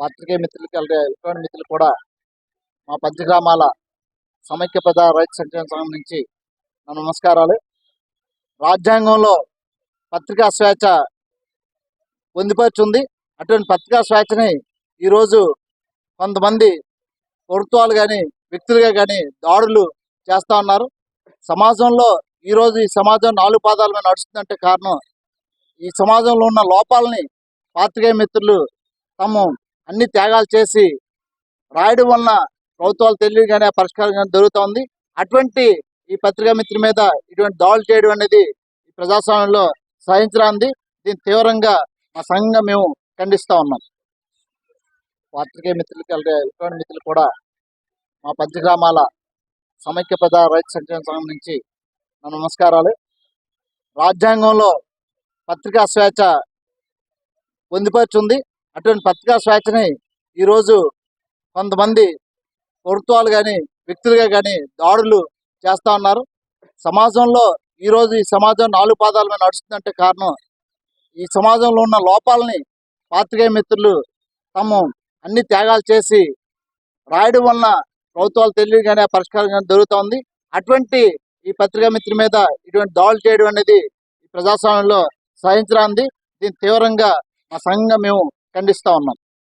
పాత్రికేయ మిత్రులకి అలాగే ఎలక్ట్రానిక్ మిత్రులు కూడా మా పంచగ్రామాల సమైక్య పద రైతు సంక్షేమ సంఘం నుంచి నా నమస్కారాలు. రాజ్యాంగంలో పత్రికా స్వేచ్ఛ పొందుపరుచుంది. అటువంటి పత్రికా స్వేచ్ఛని ఈరోజు కొంతమంది ప్రభుత్వాలు కానీ వ్యక్తులుగా కానీ దాడులు చేస్తూ ఉన్నారు. సమాజంలో ఈరోజు ఈ సమాజం నాలుగు పాదాల మీద నడుస్తుందంటే కారణం ఈ సమాజంలో ఉన్న లోపాలని పాత్రికేయ మిత్రులు తమ అన్ని త్యాగాలు చేసి రాయడం వలన ప్రభుత్వాలు తెలియగానే పరిష్కారం కానీ దొరుకుతోంది. అటువంటి ఈ పత్రికా మిత్రుల మీద ఇటువంటి దాడులు చేయడం అనేది ఈ ప్రజాస్వామ్యంలో సహించరాంది దీన్ని తీవ్రంగా మా సంఘంగా మేము ఖండిస్తూ ఉన్నాం. పాత్రికేయ మిత్రులకి అలాగే ఇటువంటి మిత్రులు కూడా మా పంచగ్రామాల సమైక్య పద రైతు సంక్షేమ సంఘం నుంచి నా నమస్కారాలు. రాజ్యాంగంలో పత్రికా స్వేచ్ఛ పొందుపరుచుంది. అటువంటి పత్రికా స్వేచ్ఛని ఈరోజు కొంతమంది ప్రభుత్వాలు కానీ వ్యక్తులుగా కానీ దాడులు చేస్తూ ఉన్నారు. సమాజంలో ఈరోజు ఈ సమాజం నాలుగు పాదాల మీద నడుస్తుందంటే కారణం ఈ సమాజంలో ఉన్న లోపాలని పాత్రికేయ మిత్రులు తమ అన్ని త్యాగాలు చేసి రాయడం వలన ప్రభుత్వాలు తెలియగానే ఆ పరిష్కారం కానీ దొరుకుతోంది అటువంటి ఈ పత్రికా మిత్రుల మీద ఇటువంటి దాడులు చేయడం అనేది ఈ ప్రజాస్వామ్యంలో సహించరాంది దీన్ని తీవ్రంగా మా సంఘంగా మేము ఖండిస్తా ఉన్నాం